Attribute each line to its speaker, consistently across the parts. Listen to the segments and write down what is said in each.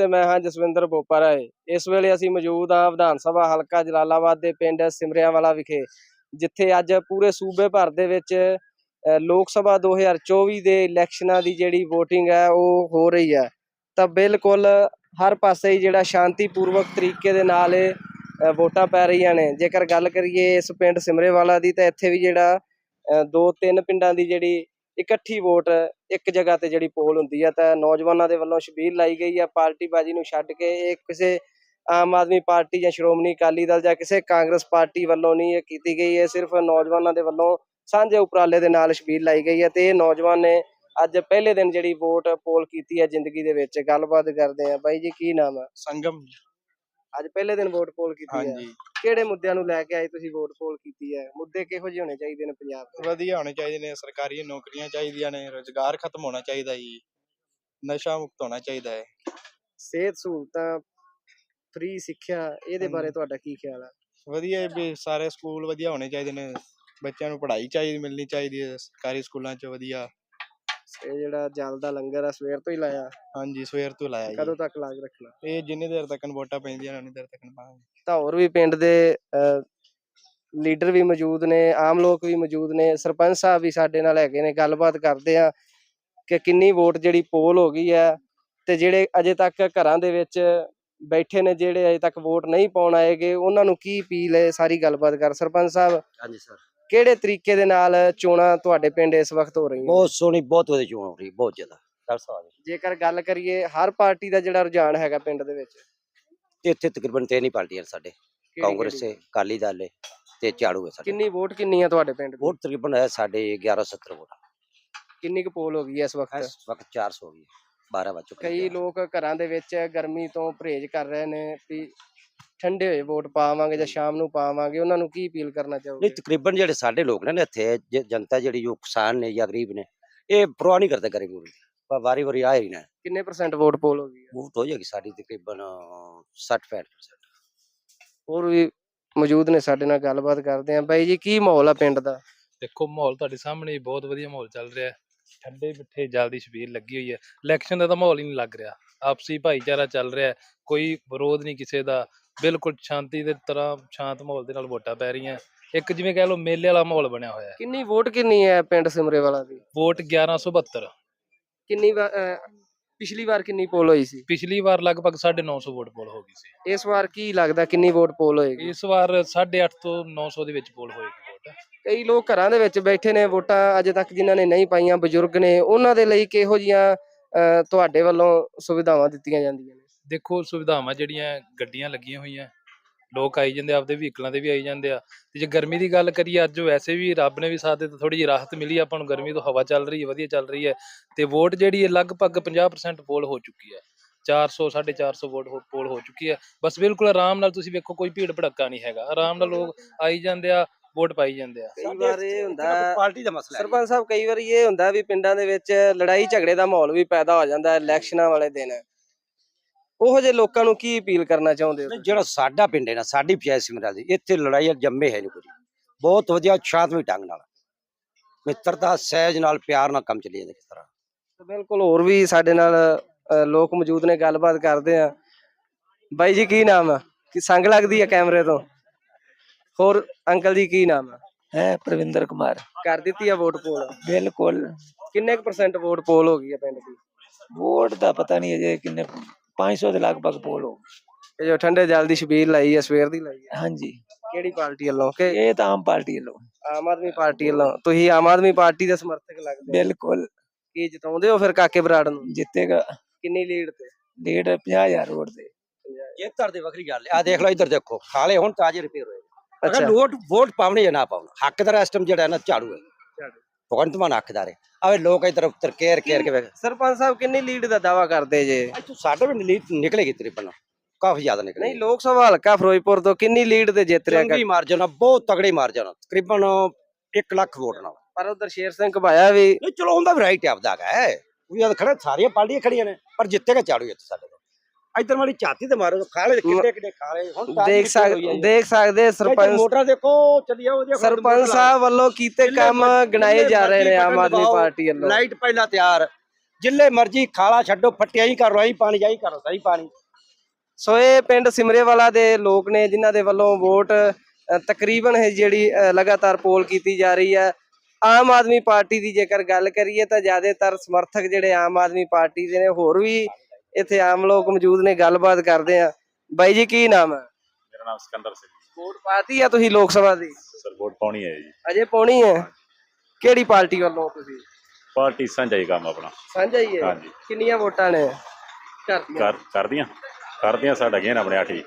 Speaker 1: ਤੇ ਮੈਂ ਹਾਂ ਜਸਵਿੰਦਰ ਬੋਪਾ ਰਾਏ ਇਸ ਵੇਲੇ ਅਸੀਂ ਮੌਜੂਦ ਹਾਂ ਵਿਧਾਨ ਸਭਾ ਹਲਕਾ ਜਲਾਲਾਬਾਦ ਦੇ ਪਿੰਡ ਸਿਮਰਿਆਂਵਾਲਾ ਵਿਖੇ, ਜਿੱਥੇ ਅੱਜ ਪੂਰੇ ਸੂਬੇ ਭਰ ਦੇ ਵਿੱਚ ਲੋਕ ਸਭਾ 2024 ਦੇ ਇਲੈਕਸ਼ਨਾਂ ਦੀ ਜਿਹੜੀ VOTING ਹੈ ਉਹ ਹੋ ਰਹੀ ਹੈ। ਤਾਂ ਬਿਲਕੁਲ ਹਰ ਪਾਸੇ ਹੀ ਜਿਹੜਾ ਸ਼ਾਂਤੀਪੂਰਵਕ ਤਰੀਕੇ ਦੇ ਨਾਲ ਇਹ ਵੋਟਾਂ ਪੈ ਰਹੀਆਂ ਨੇ। ਜੇਕਰ ਗੱਲ ਕਰੀਏ ਇਸ ਪਿੰਡ ਸਿਮਰੇਵਾਲਾ ਦੀ, ਤਾਂ ਇੱਥੇ ਵੀ ਜਿਹੜਾ ਦੋ ਤਿੰਨ ਪਿੰਡਾਂ ਦੀ ਜਿਹੜੀ ਇਕੱਠੀ ਵੋਟ ਇੱਕ ਜਗ੍ਹਾ ਤੇ ਜਿਹੜੀ ਪੋਲ ਹੁੰਦੀ ਹੈ ਤਾਂ ਨੌਜਵਾਨਾਂ ਦੇ ਵੱਲੋਂ ਛਬੀਲ ਲਾਈ ਗਈ ਹੈ ਪਾਰਟੀ ਬਾਜੀ ਨੂੰ ਛੱਡ ਕੇ। ਇਹ ਕਿਸੇ ਆਮ ਆਦਮੀ ਪਾਰਟੀ ਜਾਂ ਸ਼੍ਰੋਮਣੀ ਅਕਾਲੀ ਦਲ ਜਾਂ ਕਿਸੇ ਕਾਂਗਰਸ ਪਾਰਟੀ ਵੱਲੋਂ ਨਹੀਂ ਇਹ ਕੀਤੀ ਗਈ। ਹੈ ਸਿਰਫ ਨੌਜਵਾਨਾਂ ਦੇ ਵੱਲੋਂ ਸਾਂਝੇ ਉਪਰਾਲੇ ਦੇ ਨਾਲ ਛਬੀਲ ਲਾਈ ਗਈ ਹੈ ਤੇ ਇਹ ਨੌਜਵਾਨ ਨੇ ਅੱਜ ਪਹਿਲੇ ਦਿਨ ਜਿਹੜੀ ਵੋਟ ਪੋਲ ਕੀਤੀ ਹੈ ਜ਼ਿੰਦਗੀ ਦੇ ਵਿੱਚ। ਗੱਲਬਾਤ ਕਰਦੇ ਆ। ਬਾਈ ਜੀ, ਕੀ ਨਾਮ ਹੈ
Speaker 2: ਸੰਗਮ
Speaker 1: ਅੱਜ ਪਹਿਲੇ ਦਿਨ ਵੋਟ ਪੋਲ ਕੀਤੀ ਹੈ।
Speaker 2: ਹਾਂਜੀ।
Speaker 1: ਕਿਹੜੇ ਮੁੱਦਿਆਂ ਨੂੰ ਲੈ ਕੇ ਆਏ ਤੁਸੀਂ ਵੋਟ ਪੋਲ ਕੀਤੀ ਹੈ? ਮੁੱਦੇ ਕਿਹੋ ਜਿਹੇ ਹੋਣੇ ਚਾਹੀਦੇ ਨੇ ਪੰਜਾਬ ਦੇ
Speaker 2: ਵਧੀਆ ਹੋਣੇ ਚਾਹੀਦੇ ਨੇ ਸਰਕਾਰੀ ਨੌਕਰੀਆਂ ਚਾਹੀਦੀਆਂ ਨੇ ਰੋਜ਼ਗਾਰ ਖਤਮ ਹੋਣਾ ਚਾਹੀਦਾ ਜੀ। ਨਸ਼ਾ ਮੁਕਤ ਹੋਣਾ ਚਾਹੀਦਾ ਹੈ।
Speaker 1: ਸਿਹਤ ਸਹੂਲਤਾਂ ਫ੍ਰੀ ਸਿੱਖਿਆ ਇਹਦੇ ਬਾਰੇ। ਤੁਹਾਡਾ ਕੀ ਖਿਆਲ ਹੈ
Speaker 2: ਵਧੀਆ ਵੀ ਸਾਰੇ ਸਕੂਲ ਵਧੀਆ ਹੋਣੇ ਚਾਹੀਦੇ ਨੇ। ਬੱਚਿਆਂ ਨੂੰ ਪੜ੍ਹਾਈ ਚਾਹੀਦੀ ਮਿਲਣੀ ਚਾਹੀਦੀ ਹੈ। ਸਰਕਾਰੀ ਸਕੂਲਾਂ 'ਚ ਵਧੀਆ।
Speaker 1: ਇਹ ਜਿਹੜਾ ਜਲ ਦਾ ਲੰਗਰ ਆ ਸਵੇਰ ਤੋਂ ਹੀ ਲਾਇਆ।
Speaker 2: ਹਾਂਜੀ ਸਵੇਰ ਤੋਂ ਲਾਇਆ
Speaker 1: ਕਦੋਂ ਤੱਕ ਲਾਜ ਰੱਖਣਾ?
Speaker 2: ਇਹ ਜਿੰਨੀ ਦੇਰ ਤੱਕ ਵੋਟਾਂ ਪੈਂਦੀਆਂ ਨੇ ਉਨੀ ਦੇਰ ਤੱਕ ਪਾਵਾਂਗੇ
Speaker 1: ਤਾਂ ਹੋਰ ਵੀ ਪਿੰਡ ਦੇ ਅਹ, ਲੀਡਰ ਵੀ ਮੌਜੂਦ ਨੇ ਆਮ ਲੋਕ ਵੀ ਮੌਜੂਦ ਨੇ। ਸਰਪੰਚ ਸਾਹਿਬ ਵੀ ਸਾਡੇ ਨਾਲ ਹੈਗੇ ਨੇ ਗੱਲਬਾਤ ਕਰਦੇ ਆ ਕਿ ਕਿੰਨੀ ਵੋਟ ਜਿਹੜੀ ਪੋਲ ਹੋ ਗਈ ਹੈ ਤੇ ਜਿਹੜੇ ਅਜੇ ਤੱਕ ਘਰਾਂ ਦੇ ਵਿੱਚ ਬੈਠੇ ਨੇ ਜਿਹੜੇ ਅਜੇ ਤੱਕ ਵੋਟ ਨਹੀਂ ਪਾਉਣ ਆਏਗੇ ਉਹਨਾਂ ਨੂੰ ਕੀ ਅਪੀਲ ਹੈ? ਸਾਰੀ ਗੱਲਬਾਤ ਕਰ। ਸਰਪੰਚ ਸਾਹਿਬ
Speaker 3: ਹਾਂਜੀ ਸਰ।
Speaker 1: ਕਿਹੜੇ ਤਰੀਕੇ ਦੇ ਨਾਲ ਚੋਣਾਂ ਤੁਹਾਡੇ ਪਿੰਡ ਇਸ ਵਕਤ ਹੋ ਰਹੀਆਂ?
Speaker 3: ਬਹੁਤ ਸੋਹਣੀ ਬਹੁਤ ਵਧੀਆ ਚੋਣ ਹੋ ਰਹੀ ਬਹੁਤ ਜ਼ਿਆਦਾ। ਸਾਹਿਬ
Speaker 1: ਜੇਕਰ ਗੱਲ ਕਰੀਏ ਹਰ ਪਾਰਟੀ ਦਾ ਜਿਹੜਾ ਰੁਝਾਨ ਹੈਗਾ ਪਿੰਡ ਦੇ ਵਿੱਚ?
Speaker 3: ਤੇ ਇੱਥੇ ਤਕਰੀਬਨ ਤਿੰਨ ਹੀ ਪਾਰਟੀਆਂ ਸਾਡੇ। ਕਾਂਗਰਸ? ਹੈ ਅਕਾਲੀ ਦਲ ਹੈ ਤੇ ਝਾੜੂ ਹੈ ਸਾਡੇ।
Speaker 1: ਕਿੰਨੀ ਵੋਟ ਕਿੰਨੀ ਆ ਤੁਹਾਡੇ ਪਿੰਡ ਦੀ?
Speaker 3: ਵੋਟ ਤਕਰੀਬਨ ਹੈ ਸਾਡੇ 1170 ਵੋਟ।
Speaker 1: ਕਿੰਨੀ ਕੁ ਪੋਲ ਹੋ ਗਈ ਹੈ ਇਸ ਵਕਤ?
Speaker 3: ਇਸ ਵਕਤ 400 ਹੋ ਗਈ 12 ਵਜ ਚੁੱਕੇ
Speaker 1: ਕਈ ਲੋਕ ਘਰਾਂ ਦੇ ਵਿੱਚ ਗਰਮੀ ਤੋਂ ਪਰਹੇਜ਼ ਕਰ ਰਹੇ ਨੇ ਵੀ ਠੰਡੇ ਹੋਏ ਵੋਟ ਪਾਵਾਂਗੇ ਜਾਂ ਸ਼ਾਮ ਨੂੰ ਪਾਵਾਂਗੇ ਉਹਨਾਂ ਨੂੰ ਕੀ ਅਪੀਲ ਕਰਨਾ
Speaker 3: ਨਹੀਂ
Speaker 1: ਚਾਹੋਗੇ
Speaker 3: ਤਕਰੀਬਨ ਜਿਹੜੇ ਸਾਡੇ ਲੋਕ ਨੇ ਨਾ ਇੱਥੇ ਜ- ਜਨਤਾ ਜਿਹੜੀ ਜੋ ਕਿਸਾਨ ਨੇ ਜਾਂ ਗਰੀਬ ਨੇ ਇਹ ਪਰਵਾਹ ਨਹੀਂ ਕਰਦੇ ਗਰੀਬ ਨੂੰ ਪਰ ਵਾਰੀ ਵਾਰੀ ਆਏ ਹੀ ਨਾ।
Speaker 1: ਕਿੰਨੇ ਪਰਸੈਂਟ ਵੋਟ ਪੋਲ ਹੋ ਗਈ ਹੈ
Speaker 3: ਵੋਟ ਹੋ ਜਾਏਗੀ ਸਾਡੀ ਤਕਰੀਬਨ 60 65%
Speaker 1: ਹੋਰ ਵੀ ਮੌਜੂਦ ਨੇ ਸਾਡੇ ਨਾਲ ਗੱਲਬਾਤ ਕਰਦੇ ਆ। ਬਾਈ ਜੀ ਕੀ ਮਾਹੌਲ ਆ ਪਿੰਡ ਦਾ?
Speaker 4: ਦੇਖੋ ਮਾਹੌਲ ਤੁਹਾਡੇ ਸਾਹਮਣੇ ਹੀ ਬਹੁਤ ਵਧੀਆ ਮਾਹੌਲ ਚੱਲ ਰਿਹਾ। ਹੈ ਠੰਡੇ ਮਿੱਠੇ ਜਲ ਦੀ ਛਬੀਲ ਲੱਗੀ ਹੋਈ ਹੈ। ਇਲੈਕਸ਼ਨ ਦਾ ਤਾਂ ਮਾਹੌਲ ਹੀ ਨਹੀਂ ਲੱਗ ਰਿਹਾ। ਆਪਸੀ ਭਾਈਚਾਰਾ ਚੱਲ ਰਿਹਾ। ਹੈ ਕੋਈ ਵਿਰੋਧ ਨਹੀਂ ਕਿਸੇ ਦਾ। ਬਿਲਕੁਲ ਸ਼ਾਂਤੀ ਦੇ ਤਰ੍ਹਾਂ ਸ਼ਾਂਤ ਮਾਹੌਲ ਦੇ ਨਾਲ ਵੋਟਾਂ ਪੈ ਰਹੀਆਂ। ਇੱਕ ਜਿਵੇਂ ਕਹਿ ਲਓ ਮੇਲੇ ਵਾਲਾ ਮਾਹੌਲ ਬਣਿਆ ਹੋਇਆ ਹੈ।
Speaker 1: ਕਿੰਨੀ ਵੋਟ ਕਿੰਨੀ ਹੈ ਪਿੰਡ ਸਿਮਰੇ ਵਾਲਾ ਦੀ?
Speaker 4: ਵੋਟ 1172
Speaker 1: ਕਿੰਨੀ ਅਹ, ਪਿਛਲੀ ਵਾਰ ਕਿੰਨੀ ਪੋਲ ਹੋਈ ਸੀ?
Speaker 4: ਪਿਛਲੀ ਵਾਰ ਲਗਭਗ 950 ਵੋਟ ਪੋਲ ਹੋ ਗਈ ਸੀ।
Speaker 1: ਇਸ ਵਾਰ ਕੀ ਲੱਗਦਾ ਕਿੰਨੀ ਵੋਟ ਪੋਲ ਹੋਏਗੀ?
Speaker 4: ਇਸ ਵਾਰ 850 ਤੋਂ 900 ਦੇ ਵਿੱਚ ਪੋਲ ਹੋਏਗੀ ਵੋਟ।
Speaker 1: ਕਈ ਲੋਕ ਘਰਾਂ ਦੇ ਵਿੱਚ ਬੈਠੇ ਨੇ ਵੋਟਾਂ ਅਜੇ ਤੱਕ ਜਿਨ੍ਹਾਂ ਨੇ ਨਹੀਂ ਪਾਈਆਂ ਬਜ਼ੁਰਗ ਨੇ ਉਹਨਾਂ ਦੇ ਲਈ ਕਿਹੋ ਜੀਆਂ ਅਹ, ਤੁਹਾਡੇ ਵੱਲੋਂ ਸੁਵਿਧਾਵਾਂ ਦਿੱਤੀਆਂ ਜਾਂਦੀਆਂ ਨੇ?
Speaker 4: ਦੇਖੋ ਸੁਵਿਧਾਵਾਂ ਜਿਹੜੀਆਂ ਗੱਡੀਆਂ ਲੱਗੀਆਂ ਹੋਈਆਂ ਲੋਕ ਆਈ ਜਾਂਦੇ ਆਪਦੇ ਵਹੀਕਲਾਂ ਤੇ ਵੀ ਆਈ ਜਾਂਦੇ ਆ। ਤੇ ਜੇ ਗਰਮੀ ਦੀ ਗੱਲ ਕਰੀਏ ਅੱਜ ਵੈਸੇ ਵੀ ਰੱਬ ਨੇ ਵੀ ਸਾਥ ਦਿੱਤਾ ਥੋੜੀ ਜਿਹੀ ਰਾਹਤ ਮਿਲੀ ਆਪਾਂ ਨੂੰ ਗਰਮੀ ਤੋਂ ਹਵਾ ਚੱਲ ਰਹੀ ਹੈ ਵਧੀਆ ਚੱਲ ਰਹੀ ਹੈ। ਤੇ ਵੋਟ ਜਿਹੜੀ ਹੈ ਲਗਭਗ 50% ਪੋਲ ਹੋ ਚੁੱਕੀ ਹੈ। 400 450 ਵੋਟ ਪੋਲ ਹੋ ਚੁੱਕੀ ਹੈ। ਬਸ ਬਿਲਕੁਲ ਆਰਾਮ ਨਾਲ ਤੁਸੀਂ ਵੇਖੋ ਕੋਈ ਭੀੜ ਭੜੱਕਾ ਨਹੀਂ ਹੈਗਾ। ਆਰਾਮ ਨਾਲ ਲੋਕ ਆਈ ਜਾਂਦੇ ਆ ਵੋਟ ਪਾਈ ਜਾਂਦੇ ਆ।
Speaker 1: ਕਈ ਵਾਰ ਇਹ ਹੁੰਦਾ
Speaker 3: ਪਾਰਟੀ ਦਾ ਮਸਲਾ ਹੈ।
Speaker 1: ਸਰਪੰਚ ਸਾਹਿਬ ਕਈ ਵਾਰੀ ਇਹ ਹੁੰਦਾ ਵੀ ਪਿੰਡਾਂ ਦੇ ਵਿੱਚ ਲੜਾਈ ਝਗੜੇ ਦਾ ਮਾਹੌਲ ਵੀ ਪੈਦਾ ਹੋ ਜਾਂਦਾ ਇਲੈਕਸ਼ਨਾਂ ਵਾਲੇ ਦਿਨ। ਉਹੋ ਜਿਹੇ ਲੋਕਾਂ ਨੂੰ ਕੀ ਅਪੀਲ ਕਰਨਾ ਚਾਹੁੰਦੇ ਹੋ
Speaker 3: ਜਿਹੜਾ ਸਾਡਾ ਪਿੰਡ ਹੈ ਨਾ ਸਾਡੀ ਪੰਚਾਇਤ ਸਿਮਰਾ ਦੀ। ਇੱਥੇ ਲੜਾਈ ਜੰਮੇ ਹੈ ਨਹੀਂ ਕੋਈ। ਬਹੁਤ ਵਧੀਆ ਸ਼ਾਂਤਮਈ ਢੰਗ ਨਾਲ। ਮਿੱਤਰਤਾ ਸਹਿਜ ਨਾਲ ਪਿਆਰ ਨਾਲ ਕੰਮ ਚੱਲੀ ਜਾਂਦਾ ਕਿਸ ਤਰ੍ਹਾਂ।
Speaker 1: ਬਿਲਕੁਲ ਹੋਰ ਵੀ ਸਾਡੇ ਨਾਲ ਲੋਕ ਮੌਜੂਦ ਨੇ ਗੱਲਬਾਤ ਕਰਦੇ ਆ। ਬਾਈ ਜੀ ਕੀ ਨਾਮ ਆ? ਕੀ ਸੰਗ ਲੱਗਦੀ ਆ ਕੈਮਰੇ ਤੋਂ? ਹੋਰ ਅੰਕਲ ਜੀ ਕੀ ਨਾਮ ਆ?
Speaker 5: ਹੈ ਪ੍ਰਵਿੰਦਰ ਕੁਮਾਰ।
Speaker 1: ਕਰ ਦਿੱਤੀ ਆ ਵੋਟ ਪੋਲ?
Speaker 5: ਬਿਲਕੁਲ।
Speaker 1: ਕਿੰਨੇ ਕੁ ਪਰਸੈਂਟ ਵੋਟ ਪੋਲ ਹੋ ਗਈ ਆ ਪਿੰਡ ਦੀ?
Speaker 5: ਵੋਟ ਦਾ ਪਤਾ ਨਹੀਂ ਅਜੇ ਕਿੰਨੇ 500 ਦੇ ਲਗਭਗ ਪੋਲ ਹੋ
Speaker 1: ਇਹ ਜੋ ਠੰਡੇ ਜਲ ਦੀ ਛਬੀਲ ਲਾਈ ਆ ਸਵੇਰ ਦੀ ਲਾਈ ਆ।
Speaker 5: ਹਾਂਜੀ।
Speaker 1: ਕਿਹੜੀ ਪਾਰਟੀ ਵੱਲੋਂ? ਕਿ
Speaker 5: ਇਹ ਤਾਂ ਆਮ ਪਾਰਟੀ ਵੱਲੋਂ।
Speaker 1: ਆਮ ਆਦਮੀ ਪਾਰਟੀ ਵੱਲੋਂ। ਤੁਸੀਂ ਆਮ ਆਦਮੀ ਪਾਰਟੀ ਦੇ ਸਮਰਥਕ ਲੱਗਦੇ ਹੋ।
Speaker 5: ਬਿਲਕੁਲ।
Speaker 1: ਕੀ ਜਿਤਾਉਂਦੇ ਹੋ ਫਿਰ ਕਾਕੇ ਬਰਾੜ ਨੂੰ?
Speaker 5: ਜਿੱਤੇਗਾ।
Speaker 1: ਕਿੰਨੀ ਲੀਡ ਤੇ?
Speaker 5: ਲੀਡ 50000 ਵੋਟ ਦੇ
Speaker 3: ਜੇਤਰ ਦੀ ਵੱਖਰੀ ਗੱਲ ਹੈ ਆ ਦੇਖ ਲਓ ਇੱਧਰ ਦੇਖੋ। ਖਾਲੇ ਹੁਣ ਤਾਜ਼ੇ ਰਿਪੇਅਰ ਹੋਏ।
Speaker 1: ਅੱਛਾ।
Speaker 3: ਅਗਰ ਵੋਟ ਪਾਉਣੀ ਹੈ ਨਾ ਪਾਉਣਾ। ਹੱਕਦਾਰ ਇਸ ਟਾਈਮ ਜਿਹੜਾ ਹੈ ਨਾ ਝਾੜੂ ਹੈ।
Speaker 1: ਝਾੜੂ।
Speaker 3: ਭਗਵੰਤ ਮਾਨ ਹੱਕਦਾਰ ਹੈ ਆਵੇ ਲੋਕ ਇਧਰ ਉੱਤਰ ਕੇਰ ਕੇਰ ਕੇ ਵੇਖ
Speaker 1: ਸਰਪੰਚ ਸਾਹਿਬ ਕਿੰਨੀ ਲੀਡ ਦਾ ਦਾਵਾ ਕਰਦੇ ਜੇ?
Speaker 3: ਇੱਥੋਂ ਸਾਡੇ ਵੀ ਨੀਤ ਨਿਕਲੇਗੀ ਤਕਰੀਬਨ ਕਾਫੀ ਜ਼ਿਆਦਾ ਨਿਕਲੇਗੀ।
Speaker 1: ਨਹੀਂ ਲੋਕ ਸਭਾ ਹਲਕਾ ਫਿਰੋਜ਼ਪੁਰ ਤੋਂ ਕਿੰਨੀ ਲੀਡ ਤੇ ਜਿੱਤ ਰਿਹਾ?
Speaker 3: ਚੰਗੀ ਮਾਰਜਨ ਨਾਲ ਬਹੁਤ ਤਗੜੀ ਮਾਰਜਨ ਨਾਲ ਤਕਰੀਬਨ 1 ਲੱਖ ਵੋਟ ਨਾਲ।
Speaker 1: ਪਰ ਉਧਰ ਸ਼ੇਰ ਸਿੰਘ ਘਬਾਇਆ ਵੀ।
Speaker 3: ਨਹੀਂ ਚਲੋ ਉਹਦਾ ਵੀ ਰਾਈਟ ਆਪਦਾ ਹੈ ਉਹ ਵੀ ਖੜਾ ਸਾਰੀਆਂ ਪਾਰਟੀਆਂ ਖੜੀਆਂ ਨੇ ਪਰ ਜਿੱਤੇਗਾ ਝਾੜੂ ਇੱਥੇ ਸਾਡੇ। ਇੱਧਰ ਵਾਲੀ ਝਾਤੀ ਤੇ ਮਾਰੋ ਖਾਲੇ ਦੇ ਕਿੱਡੇ ਕਿੱਡੇ ਖਾਲੇ। ਹੁਣ
Speaker 1: ਦੇਖ ਸਕਦੇ। ਦੇਖ ਸਕਦੇ ਸਰਪੰਚ
Speaker 3: ਮੋਟਰਾਂ ਦੇਖੋ ਚੱਲੀਆਂ ਉਹਦੀਆਂ
Speaker 1: ਸਰਪੰਚ ਸਾਹਿਬ ਵੱਲੋਂ ਕੀਤੇ ਕੰਮ ਗਿਣਾਏ ਜਾ ਰਹੇ ਨੇ ਆਮ ਆਦਮੀ ਪਾਰਟੀ ਵੱਲੋਂ।
Speaker 3: ਲਾਈਟ ਪਹਿਲਾਂ ਤਿਆਰ। ਜਿੱਲੇ ਮਰਜ਼ੀ ਖਾਲਾ ਛੱਡੋ ਫੱਟਿਆ ਹੀ ਕਰੋ ਐਂ ਪਾਣੀ ਜਾਈ ਕਰੋ ਸਹੀ ਪਾਣੀ।
Speaker 1: ਸੋ ਇਹ ਪਿੰਡ ਸਿਮਰੇਵਾਲਾ ਦੇ ਲੋਕ ਨੇ ਜਿਨ੍ਹਾਂ ਦੇ ਵੱਲੋਂ ਵੋਟ ਤਕਰੀਬਨ ਹੈ ਜਿਹੜੀ ਲਗਾਤਾਰ ਪੋਲ ਕੀਤੀ ਜਾ ਰਹੀ ਹੈ। ਆਮ ਆਦਮੀ ਪਾਰਟੀ ਦੀ ਜੇਕਰ ਗੱਲ ਕਰੀਏ ਤਾਂ ਜ਼ਿਆਦਾਤਰ ਸਮਰਥਕ ਜਿਹੜੇ ਆਮ ਆਦਮੀ ਪਾਰਟੀ ਦੇ ਨੇ ਹੋਰ ਵੀ ਇੱਥੇ ਆਮ ਲੋਕ ਮੌਜੂਦ ਨੇ ਗੱਲਬਾਤ ਕਰਦੇ ਆ। ਬਾਈ ਜੀ ਕੀ ਨਾਮ ਹੈ?
Speaker 6: ਮੇਰਾ ਨਾਮ ਸਿਕੰਦਰ ਸਿੰਘ
Speaker 1: ਵੋਟ ਪਾਤੀ ਆ ਤੁਸੀਂ ਲੋਕ ਸਭਾ ਦੀ?
Speaker 6: ਸਰ ਵੋਟ ਪਾਉਣੀ ਹੈ ਜੀ।
Speaker 1: ਅਜੇ ਪਾਉਣੀ ਹੈ? ਕਿਹੜੀ ਪਾਰਟੀ ਵੱਲੋਂ ਤੁਸੀਂ?
Speaker 6: ਪਾਰਟੀ ਸਾਂਝਾ ਹੀ ਕੰਮ ਆਪਣਾ।
Speaker 1: ਸਾਂਝਾ ਹੀ ਹੈ?
Speaker 6: ਹਾਂਜੀ।
Speaker 1: ਕਿੰਨੀਆਂ ਵੋਟਾਂ ਨੇ?
Speaker 6: ਕਰ ਕਰਦੀਆਂ। ਕਰਦੀਆਂ ਸਾਡਾ ਗਿਆ ਨਾ ਆਪਣੇ ਹਾਂਜੀ।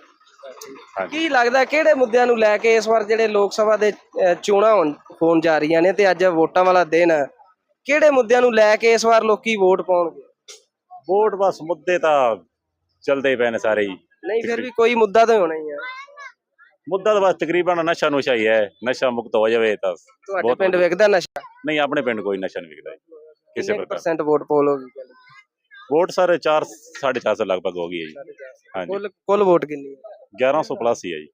Speaker 1: ਕੀ ਲੱਗਦਾ ਕਿਹੜੇ ਮੁੱਦਿਆਂ ਨੂੰ ਲੈ ਕੇ ਇਸ ਵਾਰ ਜਿਹੜੇ ਲੋਕ ਸਭਾ ਦੇ ਅਹ, ਚੋਣਾਂ ਹੋਣ ਹੋਣ ਜਾ ਰਹੀਆਂ ਨੇ ਤੇ ਅੱਜ ਵੋਟਾਂ ਵਾਲਾ ਦਿਨ ਹੈ? ਕਿਹੜੇ ਮੁੱਦਿਆਂ ਨੂੰ ਲੈ ਕੇ ਇਸ ਵਾਰ ਲੋਕੀ ਵੋਟ ਪਾਉਣਗੇ?
Speaker 6: ਵੋਟ ਬਸ ਮੁੱਦੇ ਤਾਂ ਚੱਲਦੇ ਪਏ ਨੇ ਸਾਰੇ ਹੀ।
Speaker 1: ਨਹੀਂ ਫਿਰ ਵੀ ਕੋਈ ਮੁੱਦਾ ਤਾਂ ਹੋਣਾ ਹੀ ਹੈ
Speaker 6: ਮੁੱਦਾ ਤਾਂ ਬਸ ਤਕਰੀਬਨ ਨਸ਼ਾ ਨੁਸ਼ਾ ਹੀ ਹੈ। ਨਸ਼ਾ ਮੁਕਤ ਹੋ ਜਾਵੇ ਤਾਂ
Speaker 1: ਤੁਹਾਡੇ
Speaker 6: ਬਹੁਤ
Speaker 1: ਪਿੰਡ। ਵਿਕਦਾ ਨਸ਼ਾ?
Speaker 6: ਨਹੀਂ ਆਪਣੇ ਪਿੰਡ ਕੋਈ ਨਸ਼ਾ ਨਹੀਂ ਵਿਕਦਾ ਜੀ, ਕਿਸੇ ਪ੍ਰਕਾਰ।
Speaker 1: ਪਰਸੈਂਟ ਵੋਟ ਪੋਲ ਹੋ ਗਈ
Speaker 6: ਵੋਟ ਸਰ 4 450 ਲਗਭਗ ਹੋ ਗਈ ਹੈ ਜੀ। ਹਾਂਜੀ।
Speaker 1: ਕੁੱਲ ਕੁੱਲ ਵੋਟ ਕਿੰਨੀ ਹੈ?
Speaker 6: 1100 ਪਲੱਸ ਹੀ ਹੈ ਜੀ।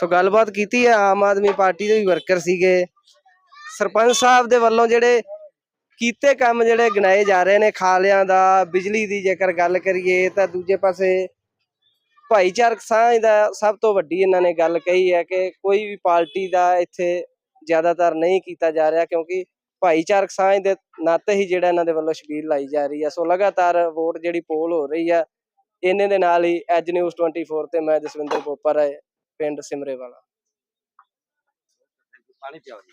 Speaker 1: ਸੋ ਗੱਲਬਾਤ ਕੀਤੀ ਹੈ ਆਮ ਆਦਮੀ ਪਾਰਟੀ ਦੇ ਵੀ ਵਰਕਰ ਸੀਗੇ। ਸਰਪੰਚ ਸਾਹਿਬ ਦੇ ਵੱਲੋਂ ਜਿਹੜੇ ਕੀਤੇ ਕੰਮ ਜਿਹੜੇ ਗਿਣਾਏ ਜਾ ਰਹੇ ਨੇ, ਖਾਲਿਆਂ ਦਾ, ਬਿਜਲੀ ਦੀ ਜੇਕਰ ਗੱਲ ਕਰੀਏ ਤਾਂ ਦੂਜੇ ਪਾਸੇ ਭਾਈਚਾਰਕ ਸਾਂਝ ਦਾ ਸਭ ਤੋਂ ਵੱਡੀ ਇਹਨਾਂ ਨੇ ਗੱਲ ਕਹੀ ਹੈ ਕਿ ਕੋਈ ਵੀ ਪਾਰਟੀ ਦਾ ਇੱਥੇ ਜ਼ਿਆਦਾਤਰ ਨਹੀਂ ਕੀਤਾ ਜਾ ਰਿਹਾ ਕਿਉਂਕਿ ਭਾਈਚਾਰਕ ਸਾਂਝ ਦੇ ਨਾਤੇ ਹੀ ਜਿਹੜਾ ਇਹਨਾਂ ਦੇ ਵੱਲੋਂ ਸ਼ਬੀਲ ਲਾਈ ਜਾ ਰਹੀ ਹੈ। ਸੋ ਲਗਾਤਾਰ ਵੋਟ ਜਿਹੜੀ ਪੋਲ ਹੋ ਰਹੀ ਹੈ ਇਹਨੇ ਦੇ ਨਾਲ ਹੀ ਐਜ ਨਿਊਜ਼ 24 ਤੇ ਮੈਂ ਜਸਵਿੰਦਰ ਬੋਪਰ ਪਿੰਡ ਸਿਮਰੇਵਾਲਾ।
Speaker 3: ਪਾਣੀ ਪਿਆਓ ਜੀ।